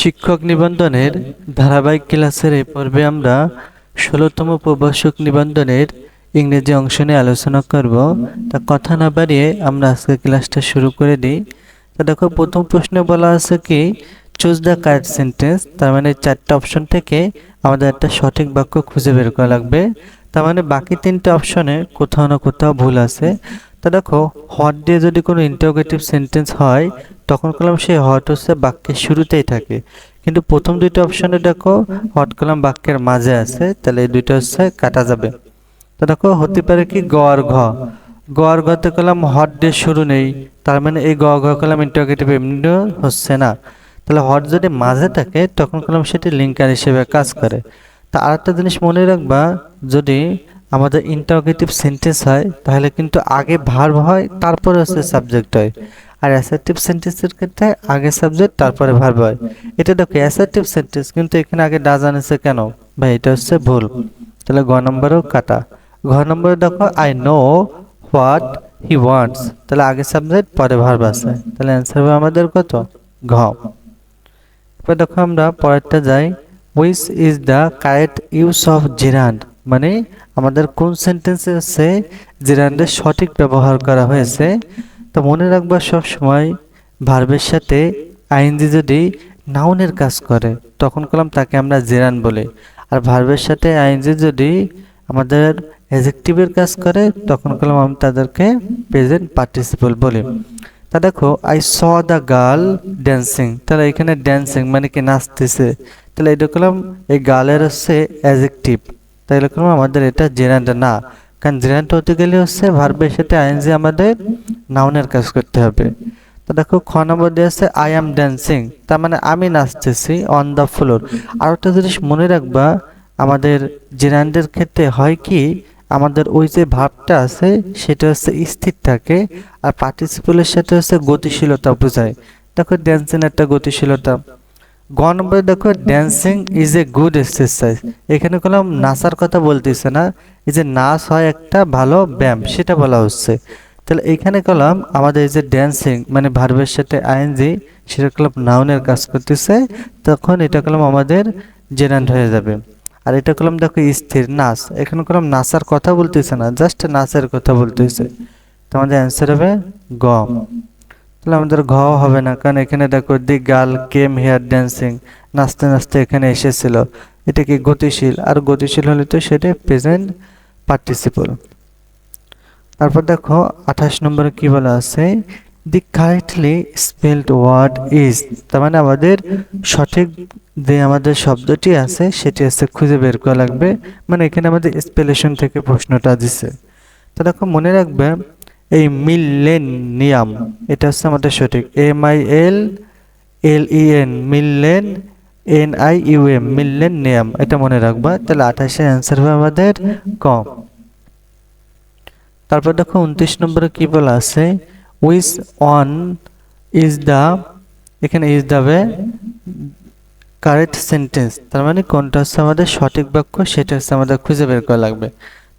শিক্ষক নিবন্ধনের ধারাবাহিক ক্লাসের এই পর্বে আমরা ষোলোতম প্রভাষক নিবন্ধনের ইংরেজি অংশ নিয়ে আলোচনা করব। তা কথা না বাড়িয়ে আমরা আজকে ক্লাসটা শুরু করে দিই। তা দেখো, প্রথম প্রশ্নে বলা আছে কি চুজ দ্য কারেক্ট সেন্টেন্স তার মানে চারটা অপশন থেকে আমাদের একটা সঠিক বাক্য খুঁজে বের করা লাগবে। তার মানে বাকি তিনটে অপশনে কোথাও না কোথাও ভুল আছে। তা দেখো, হট দিয়ে যদি কোনো ইন্টারোগেটিভ সেন্টেন্স হয় তখন কলাম সেই হট হচ্ছে বাক্যের শুরুতেই থাকে। কিন্তু প্রথম দুইটা অপশনে দেখো হট কলাম বাক্যের মাঝে আছে, তাহলে এই দুইটা হচ্ছে কাটা যাবে। তো দেখো, হতে পারে কি গ ঘ। গ ঘতে কলাম হট দিয়ে শুরু নেই, তার মানে এই গ ঘ কলাম ইন্টারোগেটিভ এমনিও হচ্ছে না। তাহলে হট যদি মাঝে থাকে, তখন কলাম সেটি লিঙ্কার হিসেবে কাজ করে। তা আরেকটা জিনিস মনে রাখবা, যদি আমাদের ইন্টারোগেটিভ সেন্টেন্স হয়, তাহলে কিন্তু আগে ভার্ব হয়, তারপরে হচ্ছে সাবজেক্ট হয়। আর অ্যাসার্টিভ সেন্টেন্সের ক্ষেত্রে আগে সাবজেক্ট তারপরে ভার্ব হয়। এটা দেখো অ্যাসার্টিভ সেন্টেন্স কিন্তু এখানে আগে ডাজ আনেছে কেন? ভাই, এটা হচ্ছে ভুল। তাহলে গ নম্বরেও কাটা। ঘ নম্বরে দেখো I know what he wants তাহলে আগে সাবজেক্ট পরে ভার্ব আছে। তাহলে অ্যান্সার হবে আমাদের কত? ঘ। এবার দেখো আমরা পরেরটা যাই। Which is the correct use of gerund মানে আমাদের কোন সেন্টেন্সে জিরান্ডের সঠিক ব্যবহার করা হয়েছে? তো মনে রাখবা সব সময় ভার্বের সাথে আইনজি যদি নাউনের কাজ করে, তখন কলাম তাকে আমরা জেরান বলি। আর ভার্বের সাথে আইনজি যদি আমাদের অ্যাজেক্টিভের কাজ করে, তখন কলাম আমি তাদেরকে প্রেজেন্ট পার্টিসিপল বলি। তা দেখো I saw the girl dancing তাহলে এখানে ড্যান্সিং মানে কি নাচতেছে? তাহলে এটা করলাম এই গার্লের হচ্ছে অ্যাজেক্টিভ তাহলে করলাম আমাদের এটা জেরান্ট না। কারণ জেরান্ট হতে গেলে হচ্ছে ভার্বের সাথে আইনজি আমাদের নাউনের কাজ করতে হবে। তো দেখো, খ নম্বর দিয়ে আছে আই অ্যাম ড্যান্সিং তার মানে আমি নাচতেছি অন দ্য ফ্লোর আর একটা জিনিস মনে রাখবা, আমাদের জেরান্ডের ক্ষেত্রে হয় কি, আমাদের ওই যে ভাবটা আছে, সেটা হচ্ছে স্থির থাকে আর পার্টিসিপেলের সাথে হচ্ছে গতিশীলতা বোঝায়। দেখো ড্যান্সিং একটা গতিশীলতা। গ নম্বরে দেখো dancing is a good exercise এখানে কলাম নাচার কথা বলতেছে না। এই যে নাচ হয় একটা ভালো ব্যায়াম, সেটা বলা হচ্ছে। তাহলে এখানে কলাম আমাদের এই যে ড্যান্সিং মানে ভার্বের সাথে আইএনজি সেটা কলাম নাউনের কাজ করতেছে। তখন এটা কলাম আমাদের জেনান্ট হয়ে যাবে। আর এটা কলাম দেখো স্থির নাচ এখানে কলম নাচার কথা বলতেছে না জাস্ট নাচের কথা বলতেছে। তো আমাদের অ্যান্সার হবে গ তাহলে আমাদের ঘ হবে না। কারণ এখানে দেখো the girl came here dancing, নাচতে নাচতে এখানে এসেছিল। এটা কি গতিশীল? আর গতিশীল হলে তো সেটা প্রেজেন্ট পার্টিসিপল। তারপর দেখো, আঠাশ নম্বরে কি বলা আছে? The correctly spelled word is তার মানে আমাদের সঠিক যে আমাদের শব্দটি আছে, সেটি আছে খুঁজে বের করা লাগবে। মানে এখানে আমাদের স্পেলেশন থেকে প্রশ্নটা দিছে। তো দেখো, মনে রাখবে এই মিলেনিয়াম, এটা হচ্ছে আমাদের সঠিক। M I L L E N মিললেন N I U M মিললেন নিয়াম এটা মনে রাখবা। তাহলে আঠাশের অ্যান্সার হবে আমাদের কম তারপর দেখো উনত্রিশ নম্বরে কি বলা আছে? উইচ অন ইজ দ্য এখানে ইজ দ্য কারেক্ট সেন্টেন্স তার মানে কোনটা হচ্ছে আমাদের সঠিক বাক্য, সেটা হচ্ছে আমাদের খুঁজে বের করা লাগবে।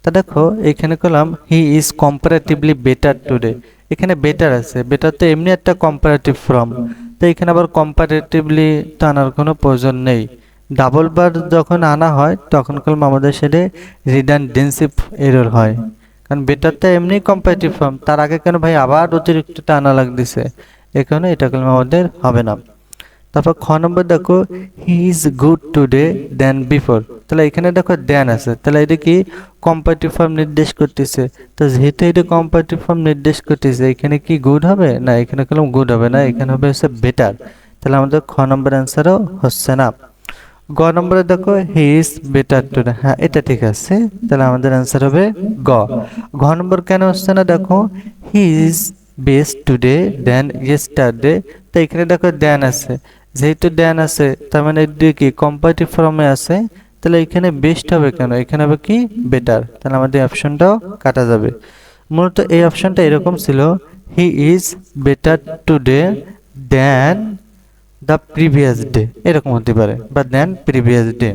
তা দেখো, এখানে করলাম he is comparatively better today এখানে বেটার আছে বেটার তো এমনি একটা কম্পারেটিভ ফর্ম তো এখানে আবার কম্পারেটিভলি তো আনার কোনো প্রয়োজন নেই। ডাবল বার যখন আনা হয়, তখন কলম আমাদের সেটা রিডান্ডেন্সিভ এরর হয়। কারণ বেটার তো এমনি কম্পারেটিভ ফর্ম তার আগে কেন ভাই আবার অতিরিক্তটা আনা লাগতেছে? এখানে এটা কলম আমাদের হবে না। তারপর খ নম্বর দেখো he is good today than before তাহলে এখানে দেখো দেন আছে। তাহলে এটা কি? কম্পারেটিভ ফর্ম নির্দেশ করতেছে। তো যেহেতু এটা কম্পারেটিভ ফর্ম নির্দেশ করতেছে, এখানে কি গুড হবে? না, এখানে কলম গুড হবে না, এখানে হবে হচ্ছে বেটার তাহলে আমাদের খ নম্বর অ্যান্সারও হচ্ছে না। গ নম্বরে দেখো হি ইজ বেটার টুডে হ্যাঁ এটা ঠিক আছে। তাহলে আমাদের অ্যান্সার হবে গ। ঘ নম্বর কেন হচ্ছে না? দেখো he is best today than yesterday তো এখানে দেখো দেন আছে। যেহেতু দেন আছে, তার মানে কি? কম্পারেটিভ ফর্মে আছে, তাহলে এখানে বেস্ট হবে কেন? এখানে হবে কি? বেটার তাহলে আমাদের অপশনটাও কাটা যাবে। মূলত এই অপশনটা এরকম ছিল he is better today than the previous day এরকম হতে পারে, বা দেন প্রিভিয়াস ডে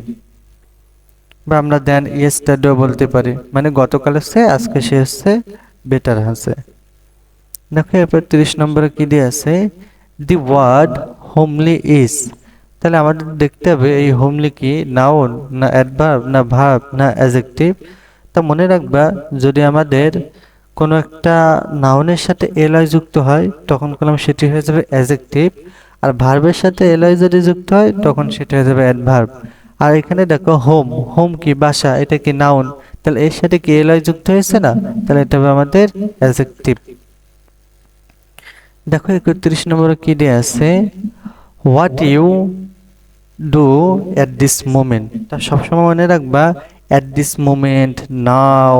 বা আমরা দেন ইয়েস্টারডেও বলতে পারি। মানে গতকাল হচ্ছে, আজকে সে হচ্ছে বেটার আছে। দেখো, এরপর তিরিশ নম্বরে কি দিয়ে আছে? দি ওয়ার্ড হোমলি ইজ তাহলে আমাদের দেখতে হবে এই হোমলি কি? নাউন না অ্যাডভার্ব না ভার্ব না অ্যাজেক্টিভ তা মনে রাখবা, যদি আমাদের কোনো একটা নাউনের সাথে এলআই যুক্ত হয়, তখন কলম সেটি হয়ে যাবে অ্যাজেক্টিভ আর ভার্বের সাথে এলআই যদি যুক্ত হয়, তখন সেটি হয়ে যাবে অ্যাডভার্ব আর এখানে দেখো হোম হোম কি, বাসা, এটা কি নাউন তাহলে এর সাথে কি এলআই যুক্ত হয়েছে না? তাহলে এটা হবে আমাদের অ্যাজেক্টিভ দেখো একত্রিশ নম্বরে কি দেয়া আছে? What you do at this moment তা সবসময় মনে রাখবা অ্যাট দিস মোমেন্ট নাও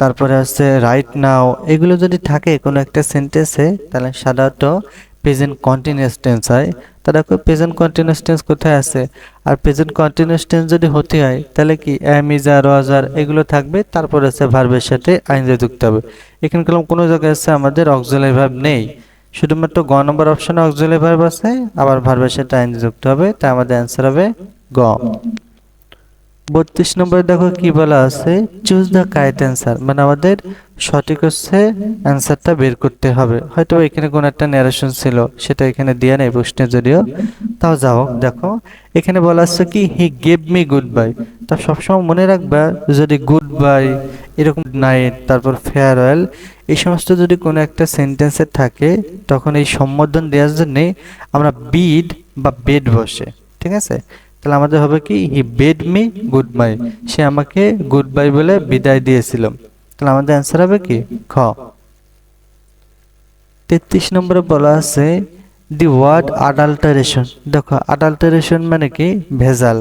তারপরে আছে রাইট নাও এগুলো যদি থাকে কোনো একটা সেন্টেন্সে তাহলে সাধারণত প্রেজেন্ট কন্টিনিউয়াস টেন্স হয়। তা দেখো প্রেজেন্ট কন্টিনিউয়াস টেন্স কোথায় আছে? আর প্রেজেন্ট কন্টিনিউয়াস টেন্স যদি হতে হয়, তাহলে কি অ্যাম ইজ আর ওয়াজ আর এগুলো থাকবে, তারপরে আছে ভার্বের সাথে আইনজে যুক্ত হবে। এখানে কোনো জায়গায় আছে আমাদের অক্সিলারি ভার্ব নেই। শুধুমাত্র গ নম্বর অপশনে অক্সিলারি ভার্ব আছে, আবার ভার্বের সাথে আইন যুক্ত হবে, তাই আমাদের অ্যান্সার হবে গ। বত্রিশ নম্বরে দেখো কি বলা আছে চুজ দ্য কারেক্ট অ্যান্সার মানে আমাদের সঠিক হচ্ছে অ্যান্সারটা বের করতে হবে। হয়তো এখানে কোনো একটা ন্যারেশন ছিল, সেটা এখানে দেওয়া নেই প্রশ্নে যদিও। তাও যাও, দেখো, এখানে বলা আছে কি he gave me goodbye তা সবসময় মনে রাখবা, যদি গুড বাই এরকম নাইট তারপর ফেয়ারওয়েল এই সমস্ত যদি কোনো একটা সেন্টেন্সে থাকে, তখন এই সম্বোধন দেওয়ার জন্যে আমরা বিড বা বেড বসে, ঠিক আছে? তাহলে আমাদের হবে কি he bade me goodbye সে আমাকে গুড বাই বলে বিদায় দিয়েছিল। তাহলে আমাদের অ্যান্সার হবে কি, খ। তেত্রিশ নম্বরে বলা আছে দি ওয়ার্ড আডাল্টারেশন দেখো আডাল্টারেশন মানে কি, ভেজাল।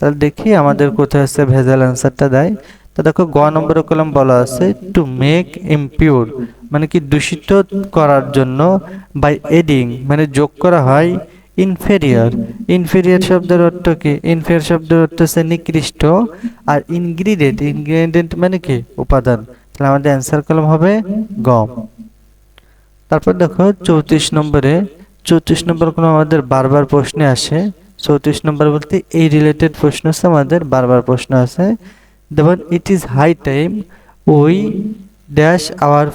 তাহলে দেখি আমাদের কোথায় আছে ভেজাল অ্যান্সারটা দেয়। তো দেখো গ নম্বরের কলম বলা আছে টু মেক ইমপিউর মানে কি দূষিত করার জন্য বাই এডিং মানে যোগ করা হয় ইনফেরিয়র ইনফেরিয়র শব্দের অর্থ কি? ইনফেরিয়র শব্দের অর্থ হচ্ছে নিকৃষ্ট আর ইনগ্রিডিয়েন্ট ইনগ্রিডিয়েন্ট মানে কি? উপাদান। তাহলে আমাদের অ্যান্সার কলম হবে গম তারপর দেখো চৌত্রিশ নম্বরে, চৌত্রিশ নম্বর কোনো আমাদের বারবার প্রশ্নে আসে। চৌত্রিশ নম্বর বলতে এই রিলেটেড প্রশ্ন হচ্ছে আমাদের বারবার প্রশ্ন আছে। যেমন it is high time we dash our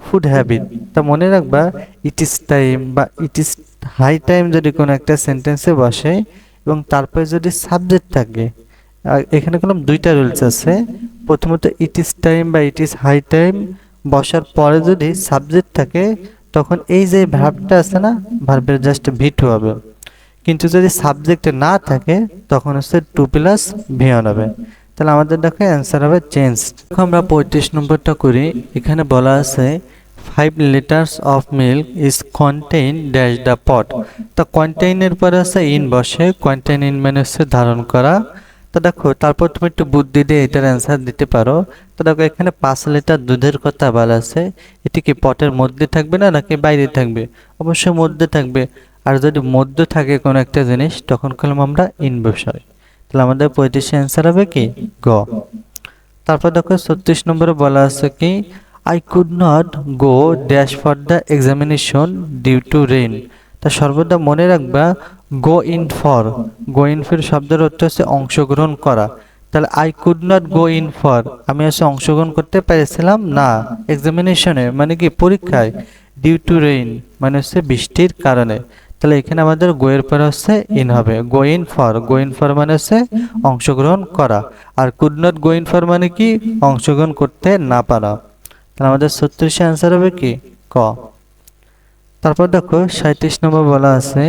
food habit তা মনে রাখবা ইট ইজ টাইম বা ইট ইজ হাই টাইম যদি কোনো একটা সেন্টেন্সে বসে এবং তারপরে যদি সাবজেক্ট থাকে এখানে কোনো দুইটা রুলস আছে। প্রথমত ইট ইজ টাইম বা ইট ইজ হাই টাইম বসার পরে যদি সাবজেক্ট থাকে, তখন এই যে ভার্বটা আছে না ভার্বের জাস্ট ভিট হবে। কিন্তু যদি সাবজেক্ট না থাকে, তখন হচ্ছে টু প্লাস ভিয়ন হবে। তাহলে আমাদের দেখো অ্যান্সার হবে চেঞ্জ দেখো আমরা পঁয়ত্রিশ নম্বরটা করি। এখানে বলা আছে five litres of milk is contain dash the pot তা কন্টেইনের পরে আছে ইন বসে কন্টেইন ইন মানে হচ্ছে ধারণ করা। তো দেখো, তারপর তুমি একটু বুদ্ধি দিয়ে এটার অ্যান্সার দিতে পারো। তো দেখো, এখানে পাঁচ লিটার দুধের কথা বলা আছে। এটি কি পটের মধ্যে থাকবে না নাকি বাইরে থাকবে? অবশ্যই মধ্যে থাকবে। আর যদি মধ্যে থাকে কোনো একটা জিনিস, তখন কলম আমরা ইন বসাই তাহলে আমাদের পঁয়ত্রিশে অ্যান্সার হবে কি? গ। তারপর দেখো ছত্রিশ নম্বরে বলা আছে কি I could not go dash for the examination due to rain তা সর্বদা মনে রাখবা go in for go in for শব্দের অর্থ হচ্ছে অংশগ্রহণ করা। তাহলে I could not go in for আমি হচ্ছে অংশগ্রহণ করতে পেরেছিলাম? না। এক্সামিনেশনে মানে কি? পরীক্ষায়। ডিউ টু রেইন মানে হচ্ছে বৃষ্টির কারণে। তাহলে এখানে আমাদের গোয়ের পরে হচ্ছে ইন হবে। Go for. Go in for মানে হচ্ছে অংশগ্রহণ করা। আর could not go in for মানে কি? অংশগ্রহণ করতে না পারা। তাহলে আমাদের ছত্রিশে অ্যান্সার হবে কি? ক। তারপর দেখো সাঁত্রিশ নম্বর বলা আছে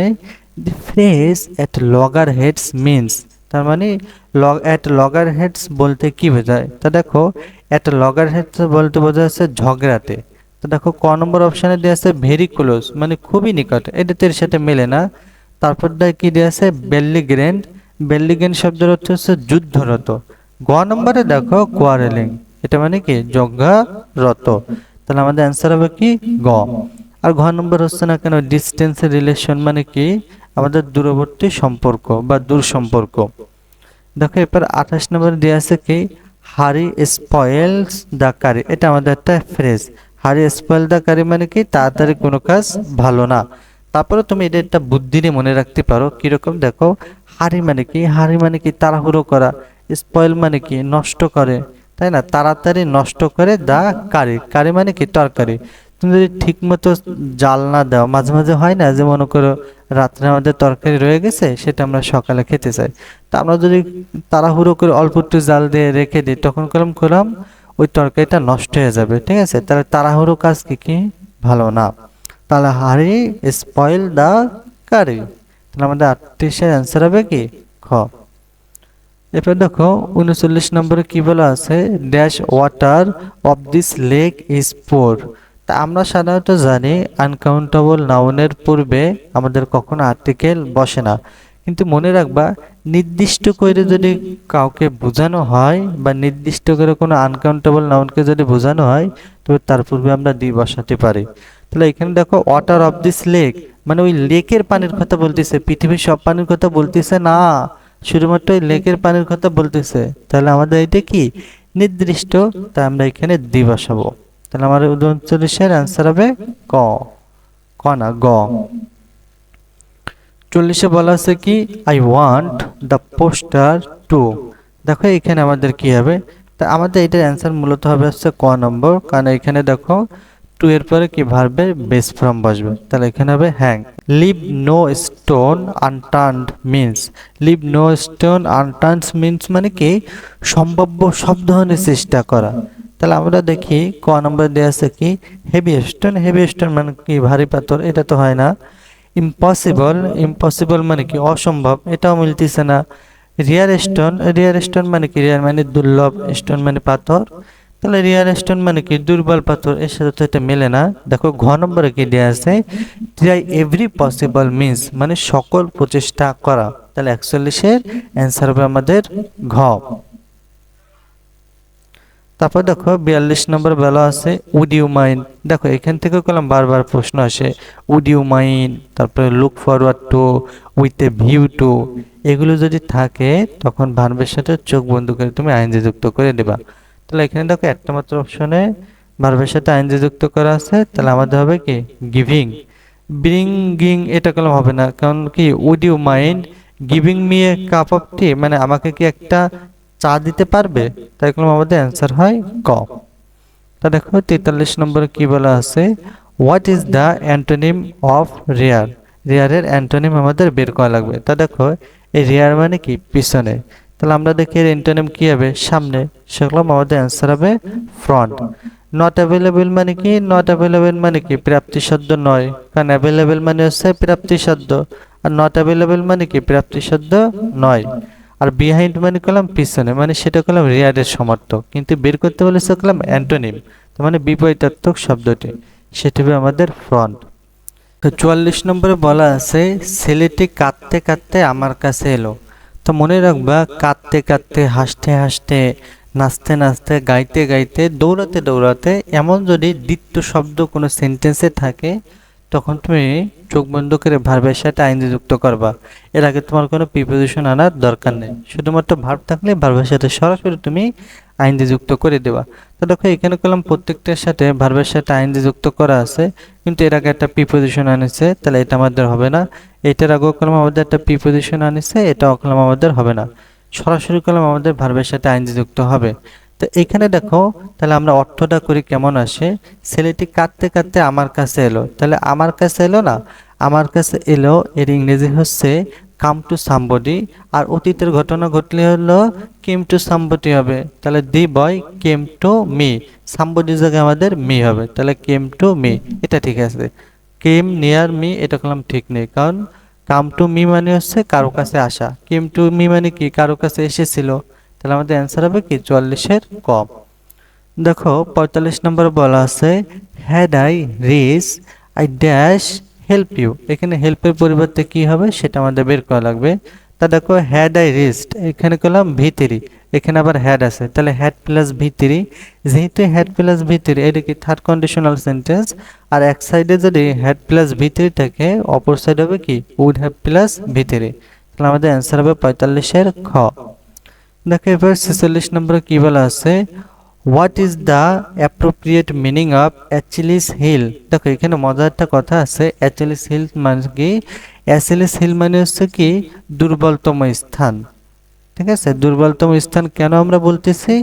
the phrase at loggerheads means তার মানে লগ অ্যাট লগার হেডস বলতে কি বোঝায়? তা দেখো অ্যাট লগার হেডস বলতে বোঝা যাচ্ছে ঝগড়াতে তো দেখো, ক নম্বর অপশানে দেওয়া আছে ভেরি ক্লোজ মানে খুবই নিকট। এটা তো এর সাথে মেলে না। তারপর কি দেওয়া আছে? বেল্লিগ্রেন্ড বেল্লিগ্রেন্ড শব্দের অর্থ হচ্ছে যুদ্ধরত। গ নম্বরে দেখো কোয়ারেলিং এটা মানে কি? যজ্ঞারত। তাহলে আমাদের অ্যান্সার হবে কি? গ। আর ঘ নম্বর হচ্ছে না কেন? ডিস্টেন্সের রিলেশন মানে কি? আমাদের দূরবর্তী সম্পর্ক বা দূর সম্পর্ক। দেখো, এরপর আঠাশ নম্বর দেওয়া আছে কি? হারি স্পয়েলস দ্য কারি এটা আমাদের একটা ফ্রেজ হারি স্পয়েল দ্য কারি মানে কি? তাড়াতাড়ি কোনো কাজ ভালো না। তারপরে তুমি এটা একটা বুদ্ধি নিয়ে মনে রাখতে পারো, কীরকম? দেখো হারি মানে কি? হারি মানে কি? তাড়াহুড়ো করা। স্পয়েল মানে কি? নষ্ট করে। তাই না? তাড়াতাড়ি নষ্ট করে দা কারি। কারি মানে কি? তরকারি। তুমি যদি ঠিক মতো জাল না দাও, মাঝে মাঝে হয় না যে মনে করো রাত্রে আমাদের তরকারি রয়ে গেছে, সেটা আমরা সকালে খেতে চাই। তা আমরা যদি তাড়াহুড়ো করে অল্প একটু জাল দিয়ে রেখে দিই, তখন করলাম করলাম ওই তরকারিটা নষ্ট হয়ে যাবে, ঠিক আছে? তাহলে তাড়াহুড়ো কাজ কি কি? ভালো না। তাহলে হারি স্পয়েল দ্য কারি। তাহলে আমাদের আটত্রিশের অ্যান্সার হবে কি? খ। এরপর দেখো, উনচল্লিশ নম্বরে কি বলা আছে? Dash water of this lake is poor তা আমরা সাধারণত জানি আনকাউন্টেবল নাউনের পূর্বে আমাদের কখনো আর্টিকেল বসে না। কিন্তু মনে রাখবা, নির্দিষ্ট করে যদি কাউকে বোঝানো হয় বা নির্দিষ্ট করে কোনো আনকাউন্টেবল নাউনকে যদি বোঝানো হয় তবে তার পূর্বে আমরা দি বসাতে পারি। তাহলে এখানে দেখো ওয়াটার অফ দিস লেক মানে ওই লেকের পানির কথা বলতেছে, পৃথিবীর সব পানির কথা বলতেছে না, শুধুমাত্র ওই লেকের পানির কথা বলতেছে। তাহলে আমাদের এটা কি? নির্দিষ্ট তাই আমরা এখানে দি বসাবো। তাহলে আমার উনচল্লিশের অ্যান্সার হবে ক। ক না, গ। চল্লিশে বলা আছে কি? I want the poster to দেখো এখানে আমাদের কি হবে? তা আমাদের এটার অ্যান্সার মূলত হবে হচ্ছে ক নম্বর। কারণ এখানে দেখো টু এর পরে কি ভার্বের বেস ফর্ম বসবে। তাহলে এখানে হবে hang leave no stone unturned means leave no stone unturned means মানে কি? সম্ভাব্য সব ধরনের চেষ্টা করা। তাহলে আমরা দেখি ক নম্বর দেওয়া আছে কি? হেভি স্টোন হেভি স্টোন মানে কি? ভারী পাথর। এটা তো হয় না। ইম্পসিবল ইম্পসিবল মানে কি? অসম্ভব, এটাও মিলতেছে না। রিয়ার স্টোন রিয়ার স্টোন মানে কি? রিয়ার মানে দুর্লভ স্টোন মানে পাথর। তাহলে রিয়ার স্টোন মানে কি? দুর্বল পাথর, এর সাথে তো এটা মেলে না। দেখো, ঘ নম্বরে কি দেওয়া আছে? ট্রাই এভরি পসিবল মিন্স মানে সকল প্রচেষ্টা করা। তাহলে একচল্লিশের অ্যান্সার হবে আমাদের ঘ। তারপর দেখো বিয়াল্লিশ নম্বর বেলা আছে উড ইউ মাইন্ড দেখো, এখান থেকে কলাম বারবার প্রশ্ন আসে উড ইউ মাইন্ড তারপরে look forward to with a view to এগুলো যদি থাকে, তখন ভার্বের সাথে চোখ বন্ধ করে তুমি আইনজি যুক্ত করে দেবা। তাহলে এখানে দেখো একটা মাত্র অপশনে ভার্বের সাথে আইনজি যুক্ত করা আছে, তাহলে আমাদের হবে কি? গিভিং ব্রিঙ্গিং এটা কলম হবে না, কারণ কি? Would you mind giving me a cup of tea মানে আমাকে কি একটা চা দিতে পারবে? তাই আমাদের অ্যান্সার হয় ক। তা দেখো, তেতাল্লিশ নম্বরে কি বলা আছে? What is the antonym of rare রেয়ারের antonym আমাদের বের করা লাগবে। তা দেখো, এই রেয়ার মানে কি? পিছনে। তাহলে আমরা দেখি এর অ্যান্টোনিম কি হবে? সামনে। সেগুলো আমাদের অ্যান্সার হবে ফ্রন্ট নট অ্যাভেলেবেল মানে কি? নট অ্যাভেলেবেল মানে কি? প্রাপ্তিসাধ্য নয়। কারণ অ্যাভেলেবেল মানে হচ্ছে প্রাপ্তিসাধ্য। আর নট অ্যাভেলেবেল মানে কি? প্রাপ্তিসাধ্য নয়। আর বিহাইন্ড মানে করলাম পিছনে মানে সেটা করলাম রিয়ারের সমর্থক। কিন্তু বের করতে বলে বলেছে করলাম অ্যান্টোনিম মানে বিপরীতাত্মক শব্দটি, সেটি হবে আমাদের ফ্রন্ট তো চুয়াল্লিশ নম্বরে বলা আছে, ছেলেটি কাঁদতে কাঁদতে আমার কাছে এলো। তো মনে রাখবা, কাঁদতে কাঁদতে, হাসতে হাসতে, নাচতে নাচতে, গাইতে গাইতে, দৌড়াতে দৌড়াতে, এমন যদি দ্বিতীয় শব্দ কোনো সেন্টেন্সে থাকে তখন তুমি চোখ বন্ধ করে ভার্বের সাথে আইনজি যুক্ত করবা। এর আগে তোমার কোনো প্রিপোজিশন আনার দরকার নেই। শুধুমাত্র ভার্ব থাকলে ভার্বের সাথে সরাসরি তুমি আইনজি যুক্ত করে দেবা। তো দেখো, এখানে কলম প্রত্যেকটার সাথে ভার্বের সাথে আইনজি যুক্ত করা আছে। কিন্তু এর আগে একটা প্রিপোজিশন আনেছে, তাহলে এটা আমাদের হবে না। এটার আগেও কলম আমাদের একটা প্রিপোজিশন আনেছে, এটাও কলম আমাদের হবে না। সরাসরি কলম আমাদের ভার্বের সাথে আইনজি যুক্ত হবে। তো এখানে দেখো, তাহলে আমরা অর্থটা করি কেমন আসে? ছেলেটি কাঁদতে কাঁদতে আমার কাছে এলো। তাহলে আমার কাছে এলো না? আমার কাছে এলো, এর ইংরেজি হচ্ছে কাম টু সাম্বডি আর অতীতের ঘটনা ঘটলে হলো কেম টু সাম্বডি হবে। তাহলে দি বয় কেম টু মি সাম্বডির জায়গায় আমাদের মি হবে। তাহলে কেম টু মি এটা ঠিক আছে। কেম নিয়ার মি এটা করলাম ঠিক নেই, কারণ কাম টু মি মানে হচ্ছে কারও কাছে আসা। কেম টু মি মানে কি? কারও কাছে এসেছিল। তাহলে আমাদের অ্যান্সার হবে কি? চুয়াল্লিশের কম। দেখো, পঁয়তাল্লিশ নম্বর বলা আছে had I rise I dash help you এখানে হেল্পের পরিবর্তে কি হবে? সেটা আমাদের বের করা লাগবে। তা দেখো হ্যাড আই রিস্ট এখানে করলাম ভিতরি এখানে আবার হ্যাড আছে। তাহলে হ্যাড প্লাস ভিতরি যেহেতু হ্যাড প্লাস ভিতরি এটা কি থার্ড কন্ডিশনাল সেন্টেন্স আর এক সাইডে যদি হ্যাড প্লাস ভিতরি থাকে, অপর সাইড হবে কি উড হ্যাভ প্লাস ভিতরি তাহলে আমাদের অ্যান্সার হবে পঁয়তাল্লিশের খ। দেখো এবার ছেচল্লিশ নম্বরে কি বলা আছে? What is the appropriate meaning of Achilles heel দেখো, এখানে মজার একটা কথা আছে অ্যাচিলিস হিল মানে কি? অ্যাচিলিস হিল মানে হচ্ছে কি? দুর্বলতম স্থান। ঠিক আছে? দুর্বলতম স্থান কেন আমরা বলতেছি?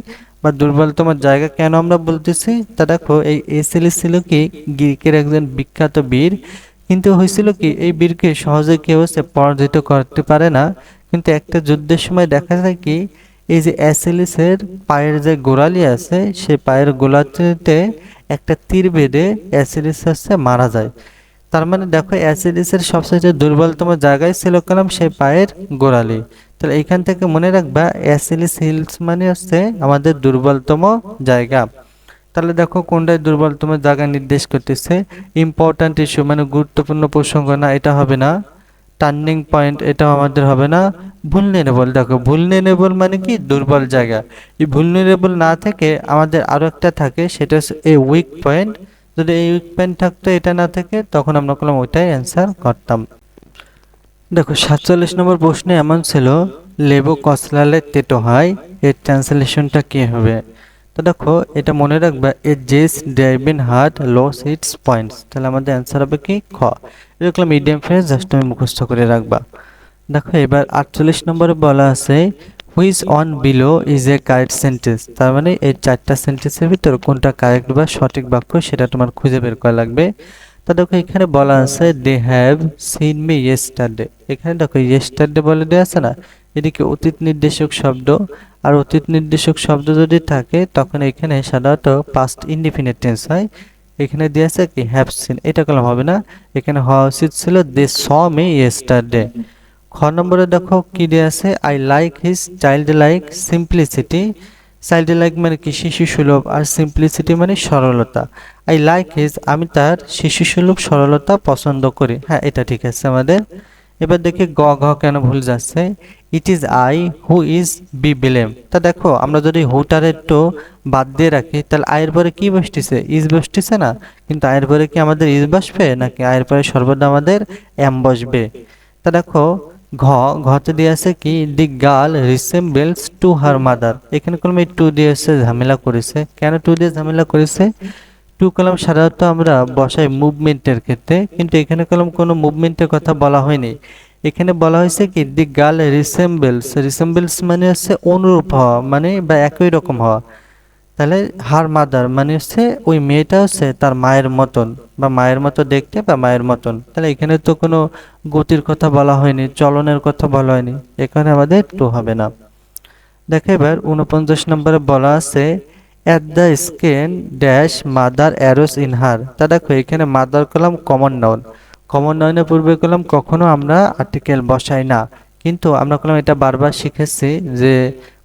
বা দুর্বলতম জায়গা কেন আমরা বলতেছি? তা দেখো, এই এসেলিস ছিল কি? গ্রিকের একজন বিখ্যাত বীর। কিন্তু হয়েছিল কি? এই বীরকে সহজে কেউ সে পরাজিত করতে পারে না। কিন্তু একটা যুদ্ধের সময় দেখা যায় কি? এই যে অ্যাসেলিসের পায়ের যে গোড়ালি আছে, সেই পায়ের গোড়ালিতে একটা তীর বেঁধে অ্যাসেলিস হচ্ছে মারা যায়। তার মানে দেখো অ্যাসিডিসের সবচেয়ে দুর্বলতম জায়গায় ছিল কলাম সেই পায়ের গোড়ালি। তাহলে এইখান থেকে মনে রাখবা অ্যাসিলিস হিলস মানে হচ্ছে আমাদের দুর্বলতম জায়গা। তাহলে দেখো, কোনটাই দুর্বলতম জায়গা নির্দেশ করতেছে? ইম্পর্ট্যান্ট ইস্যু মানে গুরুত্বপূর্ণ প্রসঙ্গ না, এটা হবে না। টার্নিং পয়েন্ট এটাও আমাদের হবে না। ভুলনেবল দেখো ভুলনেবল মানে কি? দুর্বল জায়গা। এই ভুলনেবল না থেকে আমাদের আরও একটা থাকে, সেটা হচ্ছে এই উইক পয়েন্ট যদি এই উইক পয়েন্ট থাকতো, এটা না থাকে, তখন আমরা করলাম ওইটাই অ্যান্সার করতাম। দেখো, সাতচল্লিশ নম্বর প্রশ্নে এমন ছিল, লেবু কসলালে তেটো হয়, এর ট্রান্সলেশনটা কী হবে? তো দেখো, এটা মনে রাখবে a jess driving heart loss its points তাহলে আমাদের অ্যান্সার হবে কি? খ। এরকম মিডিয়াম ফ্রেজ জাস্ট তুমি মুখস্থ করে রাখবা। দেখো এবার আটচল্লিশ নম্বরে বলা আছে which one below is a correct sentence তার মানে এই চারটা সেন্টেন্সের ভিতর কোনটা কারেক্ট বা সঠিক বাক্য সেটা তোমার খুঁজে বের করা লাগবে। তা দেখো এখানে বলা আছে they have seen me yesterday এখানে দেখো ইয়েস্টারডে বলে দেওয়া আছে না এদিকে অতীত নির্দেশক শব্দ? আর অতীত নির্দেশক শব্দ যদি থাকে, তখন এখানে সাধারণত পাস্ট ইনডিফিনিট টেন্স হয়। এখানে দিয়ে আছে কি হ্যাভ সিন এটা কলম হবে না। এখানে হওয়া উচিত ছিল দে স মি ইয়েস্টারডে খ নম্বরে দেখো কি দিয়ে আছে I like his childlike simplicity childlike মানে কি, শিশু সুলভ আর সিম্পলিসিটি মানে সরলতা। আই লাইক হিজ আমি তার শিশু সুলভ সরলতা পছন্দ করি। হ্যাঁ এটা ঠিক আছে আমাদের। এবার দেখি গ, ঘ কেন ভুল যাচ্ছে। It is I who is be blame তা দেখো, আমরা যদি হুটার একটু বাদ দিয়ে রাখি, তাহলে আয়ের পরে কি বসতেছে? ইজ বসতেছে না। কিন্তু আয়ের পরে কি আমাদের ইজ বসবে, নাকি আয়ের পরে সর্বদা আমাদের এম বসবে? তা দেখো, ঘ, ঘতে দিয়ে আছে কি the girl resembles to her mother এখানে কলম টু দিয়ে এসে ঝামেলা করেছে। কেন টু দিয়ে ঝামেলা করেছে? টু কলম সাধারণত আমরা বসাই মুভমেন্টের ক্ষেত্রে, কিন্তু এখানে কলম কোনো মুভমেন্টের কথা বলা হয়নি। এখানে বলা হয়েছে কি, দি গার্ল রিসেম্বলস রিসেম্বলস মানে হচ্ছে অনুরূপ হওয়া মানে বা একই রকম হওয়া। তাহলে হার মাদার মানে হচ্ছে ওই মেয়েটা হচ্ছে তার মায়ের মতন, বা মায়ের মতো দেখতে বা মায়ের মতন। তাহলে এখানে তো কোনো গতির কথা বলা হয়নি, চলনের কথা বলা হয়নি, এখানে আমাদের টু হবে না। দেখো এবার উনপঞ্চাশ নম্বরে বলা আছে at the scene dash mother arose in her তা দেখো এখানে mother column common noun common নাউনের পূর্বে কলাম কখনো আমরা আর্টিকেল বসাই না। কিন্তু আমরা কলাম এটা বারবার শিখেছি যে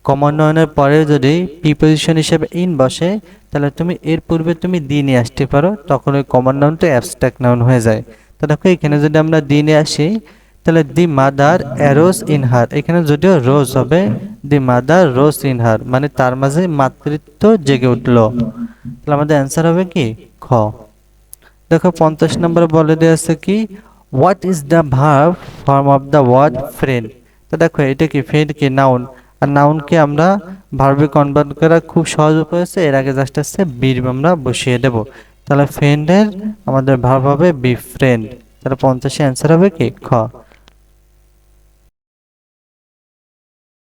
কমন নয়নের পরে যদি প্রিপোজিশন হিসেবে ইন বসে, তাহলে তুমি এর পূর্বে তুমি দি নিয়ে আসতে পারো, তখন ওই কমন নাউনটা অ্যাবস্ট্রাক্ট নাউন হয়ে যায়। তো দেখো, এখানে যদি আমরা দি নিয়ে আসি, তাহলে the mother arrives in her এখানে যদিও রোজ হবে the mother rose in her মানে তার মাঝে মাতৃত্ব জেগে উঠল। তাহলে আমাদের অ্যান্সার হবে কি? খ। দেখো পঞ্চাশ নম্বর বলে দেওয়া আছে কি? What is the verb form of the word friend তো দেখো, এটা কি ফ্রেন্ড কি নাউন আর নাউনকে আমরা ভার্বে কনভার্ট করা খুব সহজ উপায় আছে এর আগে জাস্ট আসছে বীর আমরা বসিয়ে দেব। তাহলে ফ্রেন্ডের আমাদের ভার্ব হবে বি ফ্রেন্ড তাহলে পঞ্চাশে অ্যান্সার হবে কি? খ।